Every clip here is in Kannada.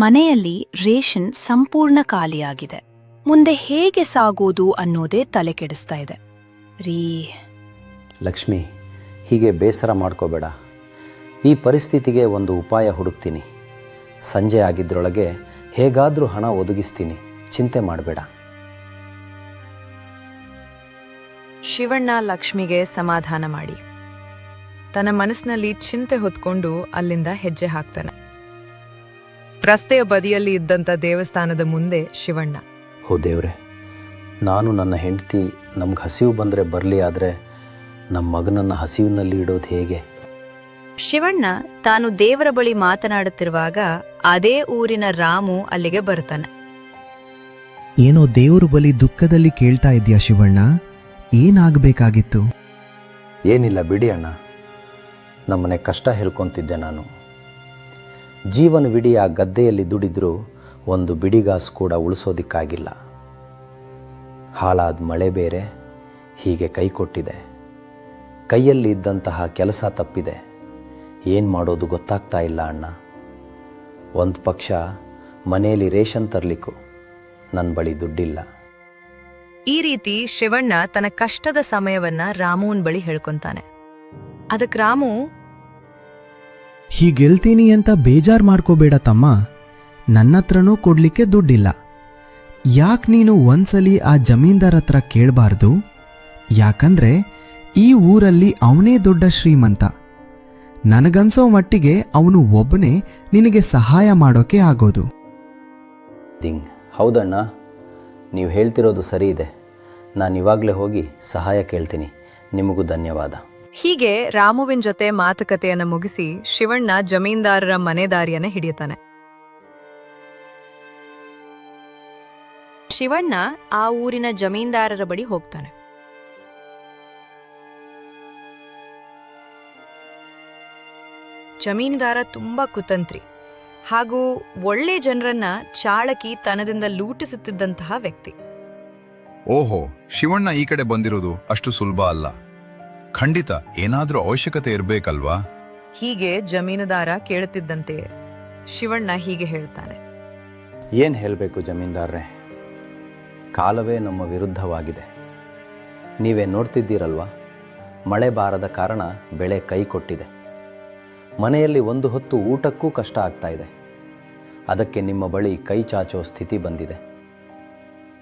ಮನೆಯಲ್ಲಿ ರೇಷನ್ ಸಂಪೂರ್ಣ ಖಾಲಿಯಾಗಿದೆ. ಮುಂದೆ ಹೇಗೆ ಸಾಗೋದು ಅನ್ನೋದೇ ತಲೆ ಕೆಡಿಸ್ತಾ ಇದೆ. ರೀ. ಲಕ್ಷ್ಮಿ ಹೀಗೆ ಬೇಸರ ಮಾಡ್ಕೋಬೇಡ. ಈ ಪರಿಸ್ಥಿತಿಗೆ ಒಂದು ಉಪಾಯ ಹುಡುಕ್ತೀನಿ. ಸಂಜೆ ಆಗಿದ್ರೊಳಗೆ ಹೇಗಾದರೂ ಹಣ ಒದಗಿಸ್ತೀನಿ. ಚಿಂತೆ ಮಾಡಬೇಡ. ಶಿವಣ್ಣ ಲಕ್ಷ್ಮಿಗೆ ಸಮಾಧಾನ ಮಾಡಿ. ತನ್ನ ಮನಸ್ಸಿನಲ್ಲಿ ಚಿಂತೆ ಹೊತ್ಕೊಂಡು ಅಲ್ಲಿಂದ ಹೆಜ್ಜೆ ಹಾಕ್ತಾನೆ. ರಸ್ತೆಯ ಬದಿಯಲ್ಲಿ ಇದ್ದಂತ ದೇವಸ್ಥಾನದ ಮುಂದೆ ಶಿವಣ್ಣ. ಹೋ ದೇವ್ರೆ ನಾನು ನನ್ನ ಹೆಂಡತಿ ನಮ್ಗೆ ಹಸಿವು ಬಂದರೆ ಬರಲಿ ಆದರೆ ನಮ್ಮ ಮಗನನ್ನು ಹಸಿವಿನಲ್ಲಿ ಇಡೋದು ಹೇಗೆ? ಶಿವಣ್ಣ ತಾನು ದೇವರ ಬಳಿ ಮಾತನಾಡುತ್ತಿರುವಾಗ ಅದೇ ಊರಿನ ರಾಮು ಅಲ್ಲಿಗೆ ಬರ್ತಾನೆ ಏನೋ ದೇವರು ಬಳಿ ದುಃಖದಲ್ಲಿ ಕೇಳ್ತಾ ಇದೆಯಾ ಶಿವಣ್ಣ? ಏನಾಗಬೇಕಾಗಿತ್ತು? ಏನಿಲ್ಲ ಬಿಡಿ ಅಣ್ಣ. ನಮ್ಮನೆ ಕಷ್ಟ ಹೇಳ್ಕೊತಿದ್ದೆ ನಾನು. ಜೀವನವಿಡೀ ಆ ಗದ್ದೆಯಲ್ಲಿ ದುಡಿದ್ರೂ ಒಂದು ಬಿಡಿಗಾಸು ಕೂಡ ಉಳಿಸೋದಿಕ್ಕಾಗಿಲ್ಲ. ಹಾಳಾದ ಮಳೆ ಬೇರೆ, ಹೀಗೆ ಕೈ ಕೊಟ್ಟಿದೆ. ಕೈಯಲ್ಲಿ ಇದ್ದಂತಹ ಕೆಲಸ ತಪ್ಪಿದೆ. ಏನು ಮಾಡೋದು ಗೊತ್ತಾಗ್ತಾ ಇಲ್ಲ ಅಣ್ಣ. ಒಂದು ಪಕ್ಷ ಮನೆಯಲ್ಲಿ ರೇಷನ್ ತರಲಿಕ್ಕು ನನ್ನ ಬಳಿ ದುಡ್ಡಿಲ್ಲ. ಈ ರೀತಿ ಶಿವಣ್ಣ ತನ್ನ ಕಷ್ಟದ ಸಮಯವನ್ನ ರಾಮುವನ್ ಬಳಿ ಹೇಳ್ಕೊಂತಾನೆ. ಅದಕ್ಕೆ ರಾಮು ಹೀಗೆಲ್ತೀನಿ ಅಂತ ಬೇಜಾರ್ ಮಾಡ್ಕೋಬೇಡ ತಮ್ಮ. ನನ್ನತ್ರನೂ ಕೊಡಲಿಕ್ಕೆ ದುಡ್ಡಿಲ್ಲ. ಯಾಕ್ ನೀನು ಒಂದ್ಸಲಿ ಆ ಜಮೀನ್ದಾರ್ ಹತ್ರ ಕೇಳಬಾರ್ದು? ಯಾಕಂದ್ರೆ ಈ ಊರಲ್ಲಿ ಅವನೇ ದೊಡ್ಡ ಶ್ರೀಮಂತ. ನನಗನ್ಸೋ ಮಟ್ಟಿಗೆ ಅವನು ಒಬ್ಬನೇ ನಿನಗೆ ಸಹಾಯ ಮಾಡೋಕೆ ಆಗೋದು. ದಿಂಗ್, ಹೌದಣ್ಣ. ನೀವು ಹೇಳ್ತಿರೋದು ಸರಿ ಇದೆ. ನಾನು ಇವಾಗಲೇ ಹೋಗಿ ಸಹಾಯ ಕೇಳ್ತೀನಿ. ನಿಮಗೂ ಧನ್ಯವಾದ. ಹೀಗೆ ರಾಮುವಿನ ಜೊತೆ ಮಾತುಕತೆಯನ್ನ ಮುಗಿಸಿ ಶಿವಣ್ಣ ಜಮೀನ್ದಾರರ ಮನೆದಾರಿಯನ್ನ ಹಿಡಿಯತಾನೆ ಹಿಡಿಯುತ್ತಾನೆ. ಶಿವಣ್ಣ ಆ ಊರಿನ ಜಮೀನ್ದಾರರ ಬಳಿ ಹೋಗ್ತಾನೆ. ಜಮೀನ್ದಾರ ತುಂಬಾ ಕುತಂತ್ರಿ ಹಾಗೂ ಒಳ್ಳೆ ಜನರನ್ನ ಚಾಳಕಿ ತನದಿಂದ ಲೂಟಿಸುತ್ತಿದ್ದಂತಹ ವ್ಯಕ್ತಿ. ಓಹೋ ಶಿವಣ್ಣ ಈ ಕಡೆ ಬಂದಿರೋದು ಅಷ್ಟು ಸುಲಭ ಅಲ್ಲ. ಖಂಡಿತ ಏನಾದರೂ ಅವಶ್ಯಕತೆ ಇರಬೇಕಲ್ವಾ? ಹೀಗೆ ಜಮೀನುದಾರ ಕೇಳುತ್ತಿದ್ದಂತೆ ಶಿವಣ್ಣ ಹೀಗೆ ಹೇಳ್ತಾನೆ ಏನು ಹೇಳಬೇಕು ಜಮೀನ್ದಾರ್ರೆ? ಕಾಲವೇ ನಮ್ಮ ವಿರುದ್ಧವಾಗಿದೆ. ನೀವೇ ನೋಡ್ತಿದ್ದೀರಲ್ವಾ? ಮಳೆ ಬಾರದ ಕಾರಣ ಬೆಳೆ ಕೈ ಕೊಟ್ಟಿದೆ. ಮನೆಯಲ್ಲಿ ಒಂದು ಹೊತ್ತು ಊಟಕ್ಕೂ ಕಷ್ಟ ಆಗ್ತಾ ಇದೆ. ಅದಕ್ಕೆ ನಿಮ್ಮ ಬಳಿ ಕೈ ಚಾಚೋ ಸ್ಥಿತಿ ಬಂದಿದೆ.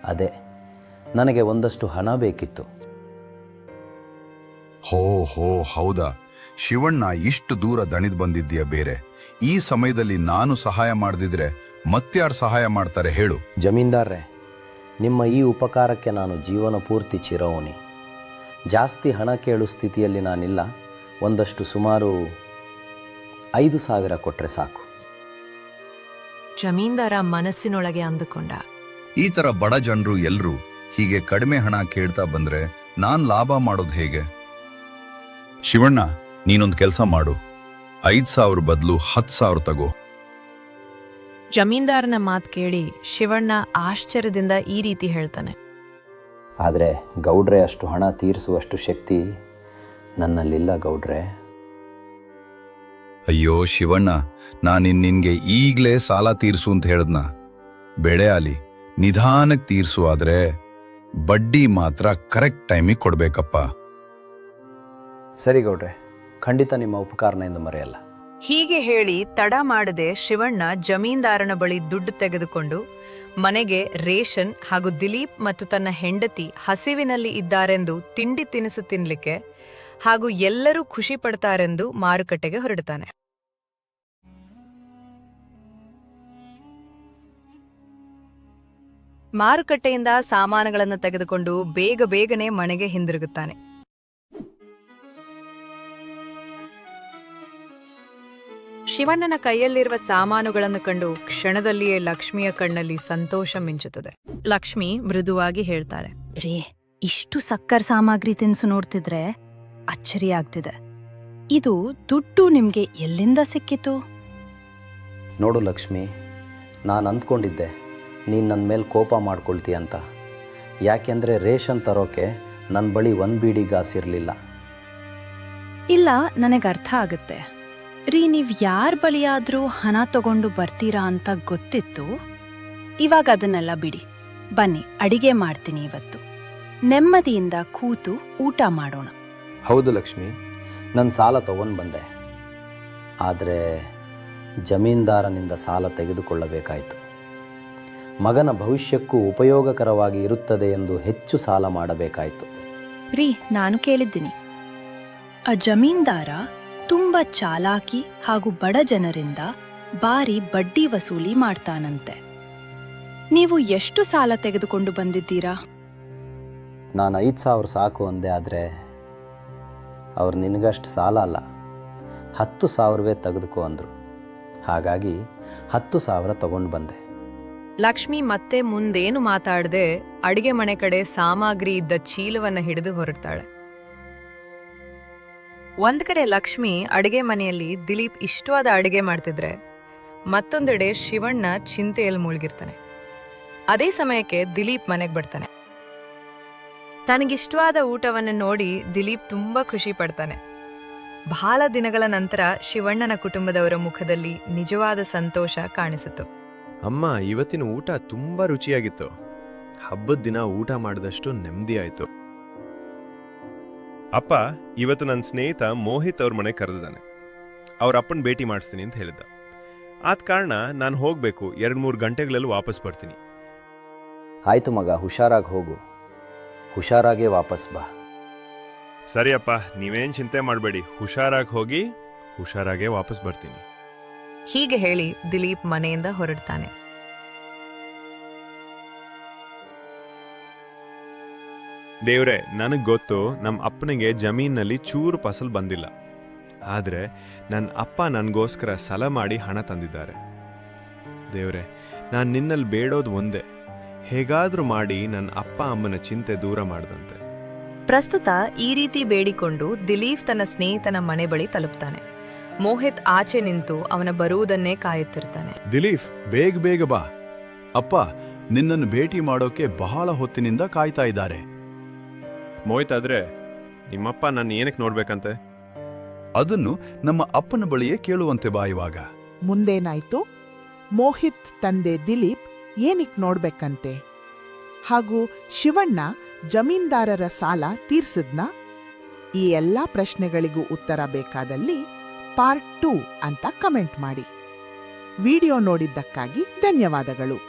ಅದೇ ನನಗೆ ಒಂದಷ್ಟು ಹಣ ಬೇಕಿತ್ತು. ಹೋ ಹೋ ಹೌದಾ? ಶಿವಣ್ಣ ಇಷ್ಟು ದೂರ ದಣಿದ್ ಬಂದಿದ್ದೀಯ ಬೇರೆ? ಈ ಸಮಯದಲ್ಲಿ ನಾನು ಸಹಾಯ ಮಾಡದಿದ್ರೆ ಮತ್ಯಾರು ಸಹಾಯ ಮಾಡ್ತಾರೆ ಹೇಳು. ಜಮೀನ್ದಾರ್ರೆ ನಿಮ್ಮ ಈ ಉಪಕಾರಕ್ಕೆ ನಾನು ಜೀವನ ಪೂರ್ತಿ ಚಿರವಣಿ ಜಾಸ್ತಿ ಹಣ ಕೇಳು ಸ್ಥಿತಿಯಲ್ಲಿ ನಾನಿಲ್ಲ. ಒಂದಷ್ಟು ಸುಮಾರು ಐದು ಸಾವಿರ ಕೊಟ್ರೆ ಸಾಕು. ಜಮೀನ್ದಾರ ಮನಸ್ಸಿನೊಳಗೆ ಅಂದುಕೊಂಡ. ಈ ತರ ಬಡ ಜನರು ಎಲ್ಲರೂ ಹೀಗೆ ಕಡಿಮೆ ಹಣ ಕೇಳ್ತಾ ಬಂದ್ರೆ ನಾನ್ ಲಾಭ ಮಾಡೋದು ಹೇಗೆ? ಶಿವಣ್ಣ ನೀನೊಂದು ಕೆಲಸ ಮಾಡು. ಐದ್ ಸಾವಿರ ಬದಲು ಹತ್ತು ಸಾವಿರ ತಗೋ. ಜಮೀನ್ದಾರನ ಮಾತು ಕೇಳಿ ಶಿವಣ್ಣ ಆಶ್ಚರ್ಯದಿಂದ ಈ ರೀತಿ ಹೇಳ್ತಾನೆ. ಆದರೆ ಗೌಡ್ರೆ ಅಷ್ಟು ಹಣ ತೀರಿಸುವಷ್ಟು ಶಕ್ತಿ ನನ್ನಲ್ಲಿಲ್ಲ ಗೌಡ್ರೆ. ಅಯ್ಯೋ ಶಿವಣ್ಣ ನಾನಿನ್ ನಿನ್ಗೆ ಈಗಲೇ ಸಾಲ ತೀರ್ಸು ಅಂತ ಹೇಳದ್ನ. ಬೆಳೆ ಆಲಿ ನಿಧಾನಕ್ ತೀರಿಸು ಆದ್ರೆ ಬಡ್ಡಿ ಮಾತ್ರ ಕರೆಕ್ಟ್ ಟೈಮಿಗೆ ಕೊಡ್ಬೇಕಪ್ಪ. ಸರಿ ಗೌಡ್ರೆ, ಖಂಡಿತ ನಿಮ್ಮ ಉಪಕಾರನ ಎಂದು ಮರೆಯಲ್ಲ. ಹೀಗೆ ಹೇಳಿ ತಡ ಮಾಡದೆ ಶಿವಣ್ಣ ಜಮೀನ್ದಾರನ ಬಳಿ ದುಡ್ಡು ತೆಗೆದುಕೊಂಡು ಮನೆಗೆ ರೇಷನ್ ಹಾಗೂ ದಿಲೀಪ್ ಮತ್ತು ತನ್ನ ಹೆಂಡತಿ ಹಸಿವಿನಲ್ಲಿ ಇದ್ದಾರೆಂದು ತಿಂಡಿ ತಿನಿಸು ತಿನ್ಲಿಕ್ಕೆ ಹಾಗೂ ಎಲ್ಲರೂ ಖುಷಿ ಪಡ್ತಾರೆಂದು ಮಾರುಕಟ್ಟೆಗೆ ಹೊರಡುತ್ತಾನೆ. ಮಾರುಕಟ್ಟೆಯಿಂದ ಸಾಮಾನುಗಳನ್ನು ತೆಗೆದುಕೊಂಡು ಬೇಗ ಬೇಗನೆ ಮನೆಗೆ ಹಿಂದಿರುಗುತ್ತಾನೆ. ಶಿವಣ್ಣನ ಕೈಯಲ್ಲಿರುವ ಸಾಮಾನುಗಳನ್ನು ಕಂಡು ಕ್ಷಣದಲ್ಲಿಯೇ ಲಕ್ಷ್ಮಿಯ ಕಣ್ಣಲ್ಲಿ ಸಂತೋಷ ಮಿಂಚುತ್ತದೆ. ಲಕ್ಷ್ಮಿ ಮೃದುವಾಗಿ ಹೇಳ್ತಾರೆ ರೇ ಇಷ್ಟು ಸಕ್ಕರ್ ಸಾಮಗ್ರಿ ತಿನ್ಸು ನೋಡ್ತಿದ್ರೆ ಅಚ್ಚರಿ ಆಗ್ತಿದೆ. ಇದು ದುಡ್ಡು ನಿಮ್ಗೆ ಎಲ್ಲಿಂದ ಸಿಕ್ಕಿತು? ನೋಡು ಲಕ್ಷ್ಮಿ ನಾನು ಅಂದ್ಕೊಂಡಿದ್ದೆ ನೀನು ನನ್ನ ಮೇಲೆ ಕೋಪ ಮಾಡ್ಕೊಳ್ತೀಯ ಅಂತ. ಯಾಕೆಂದರೆ ರೇಷನ್ ತರೋಕೆ ನನ್ನ ಬಳಿ ಒಂದು ಬೀಡಿ ಗಾಸಿರಲಿಲ್ಲ ಇಲ್ಲ ನನಗೆ ಅರ್ಥ ಆಗುತ್ತೆ. ರೀ ನೀವು ಯಾರ ಬಳಿಯಾದರೂ ಹಣ ತಗೊಂಡು ಬರ್ತೀರಾ ಅಂತ ಗೊತ್ತಿತ್ತು. ಇವಾಗ ಅದನ್ನೆಲ್ಲ ಬಿಡಿ. ಬನ್ನಿ ಅಡಿಗೆ ಮಾಡ್ತೀನಿ ಇವತ್ತು. ನೆಮ್ಮದಿಯಿಂದ ಕೂತು ಊಟ ಮಾಡೋಣ. ಹೌದು ಲಕ್ಷ್ಮಿ ನನ್ನ ಸಾಲ ತಗೊಂಡು ಬಂದೆ. ಆದರೆ ಜಮೀನ್ದಾರನಿಂದ ಸಾಲ ತೆಗೆದುಕೊಳ್ಳಬೇಕಾಯಿತು. ಮಗನ ಭವಿಷ್ಯಕ್ಕೂ ಉಪಯೋಗಕರವಾಗಿ ಇರುತ್ತದೆ ಎಂದು ಹೆಚ್ಚು ಸಾಲ ಮಾಡಬೇಕಾಯಿತು. ರೀ ನಾನು ಕೇಳಿದ್ದೀನಿ. ಆ ಜಮೀನ್ದಾರ ತುಂಬಾ ಚಾಲಾಕಿ ಹಾಗೂ ಬಡ ಜನರಿಂದ ಬಾರಿ ಬಡ್ಡಿ ವಸೂಲಿ ಮಾಡ್ತಾನಂತೆ. ನೀವು ಎಷ್ಟು ಸಾಲ ತೆಗೆದುಕೊಂಡು ಬಂದಿದ್ದೀರಾ? ನಾನು ಐದು ಸಾವಿರ ಸಾಕು ಅಂದೆ ಆದರೆ ಅವ್ರು ನಿನಗಷ್ಟು ಸಾಲ ಅಲ್ಲ. ಹತ್ತು ಸಾವಿರವೇ ತೆಗೆದುಕೋ ಅಂದರು. ಹಾಗಾಗಿ ಹತ್ತು ಸಾವಿರ ತಗೊಂಡು ಬಂದೆ. ಲಕ್ಷ್ಮಿ ಮತ್ತೆ ಮುಂದೇನು ಮಾತಾಡದೆ ಅಡಿಗೆ ಮನೆ ಕಡೆ ಸಾಮಗ್ರಿ ಇದ್ದ ಚೀಲವನ್ನ ಹಿಡಿದು ಹೊರಡ್ತಾಳೆ. ಒಂದ್ ಕಡೆ ಲಕ್ಷ್ಮಿ ಅಡಿಗೆ ಮನೆಯಲ್ಲಿ ದಿಲೀಪ್ ಇಷ್ಟವಾದ ಅಡುಗೆ ಮಾಡ್ತಿದ್ರೆ, ಮತ್ತೊಂದೆಡೆ ಶಿವಣ್ಣ ಚಿಂತೆಯಲ್ಲಿ ಮುಳುಗಿರ್ತಾನೆ. ಅದೇ ಸಮಯಕ್ಕೆ ದಿಲೀಪ್ ಮನೆಗೆ ಬರ್ತಾನೆ. ತನಗಿಷ್ಟವಾದ ಊಟವನ್ನು ನೋಡಿ ದಿಲೀಪ್ ತುಂಬಾ ಖುಷಿ ಪಡ್ತಾನೆ. ಬಹಳ ದಿನಗಳ ನಂತರ ಶಿವಣ್ಣನ ಕುಟುಂಬದವರ ಮುಖದಲ್ಲಿ ನಿಜವಾದ ಸಂತೋಷ ಕಾಣಿಸಿತು. ಅಮ್ಮ, ಇವತ್ತಿನ ಊಟ ತುಂಬಾ ರುಚಿಯಾಗಿತ್ತು. ಹಬ್ಬದ ದಿನ ಊಟ ಮಾಡಿದಷ್ಟು ನೆಮ್ಮದಿ ಆಯ್ತು. ಅಪ್ಪ ಇವತ್ತು ನನ್ನ ಸ್ನೇಹಿತ ಮೋಹಿತ್ ಅವ್ರ ಮನೆ ಕರೆದಿದ್ದಾನೆ. ಅವ್ರ ಅಪ್ಪನ ಭೇಟಿ ಮಾಡಿಸ್ತೀನಿ ಅಂತ ಹೇಳಿದ್ದ. ಆದ ಕಾರಣ ನಾನು ಹೋಗಬೇಕು ಎರಡು ಮೂರು ಗಂಟೆಗಳಲ್ಲಿ ವಾಪಸ್ ಬರ್ತೀನಿ. ಆಯ್ತು ಮಗ ಹುಷಾರಾಗಿ ಹೋಗು. ಹುಷಾರಾಗೇ ವಾಪಸ್ ಬಾ. ಸರಿ ಅಪ್ಪ ನೀವೇನ್ ಚಿಂತೆ ಮಾಡಬೇಡಿ. ಹುಷಾರಾಗಿ ಹೋಗಿ ಹುಷಾರಾಗೇ ವಾಪಸ್ ಬರ್ತೀನಿ. ಹೀಗೆ ಹೇಳಿ ದಿಲೀಪ್ ಮನೆಯಿಂದ ಹೊರಡ್ತಾನೆ. ದೇವ್ರೆ ನನಗೆ ಗೊತ್ತು ನಮ್ಮ ಅಪ್ಪನಿಗೆ ಜಮೀನಲ್ಲಿ ಚೂರು ಫಸಲು ಬಂದಿಲ್ಲ. ಆದರೆ ನನ್ನ ಅಪ್ಪ ನನಗೋಸ್ಕರ ಸಲ ಮಾಡಿ ಹಣ ತಂದಿದ್ದಾರೆ. ದೇವ್ರೆ ನಾನು ನಿನ್ನಲ್ಲಿ ಬೇಡೋದು ಒಂದೇ. ಹೇಗಾದರೂ ಮಾಡಿ ನನ್ನ ಅಪ್ಪ ಅಮ್ಮನ ಚಿಂತೆ ದೂರ ಮಾಡದಂತೆ. ಪ್ರಸ್ತುತ ಈ ರೀತಿ ಬೇಡಿಕೊಂಡು ದಿಲೀಪ್ ತನ್ನ ಸ್ನೇಹಿತನ ಮನೆ ಬಳಿ ತಲುಪ್ತಾನೆ. ಮೋಹಿತ್ ಆಚೆ ನಿಂತು ಅವನ ಬರುವುದನ್ನೇ ಕಾಯುತ್ತಿರ್ತಾನೆ. ದಿಲೀಫ್ ಬೇಗ ಬೇಗ ಬಾ. ಅಪ್ಪ ನಿನ್ನನ್ನು ಭೇಟಿ ಮಾಡೋಕೆ ಬಹಳ ಹೊತ್ತಿನಿಂದ ಕಾಯ್ತಾ ಇದ್ದಾರೆ. ಮೋಹಿತ್ ಆದ್ರೆ ನಿಮ್ಮಪ್ಪ ನನ್ನ ಏನಕ್ಕೆ ನೋಡ್ಬೇಕಂತೆ? ಅದನ್ನು ನಮ್ಮ ಅಪ್ಪನ ಬಳಿಯೇ ಕೇಳುವಂತೆ ಬಾ ಇವಾಗ. ಮುಂದೇನಾಯ್ತು? ಮೋಹಿತ್ ತಂದೆ ದಿಲೀಪ್ ಏನಿಕ್ ನೋಡ್ಬೇಕಂತೆ? ಹಾಗೂ ಶಿವಣ್ಣ ಜಮೀನ್ದಾರರ ಸಾಲ ತೀರ್ಸಿದ್ನ? ಈ ಎಲ್ಲಾ ಪ್ರಶ್ನೆಗಳಿಗೂ ಉತ್ತರ ಬೇಕಾದಲ್ಲಿ ಪಾರ್ಟ್ ಟೂ ಅಂತ ಕಮೆಂಟ್ ಮಾಡಿ. ವಿಡಿಯೋ ನೋಡಿದ್ದಕ್ಕಾಗಿ ಧನ್ಯವಾದಗಳು.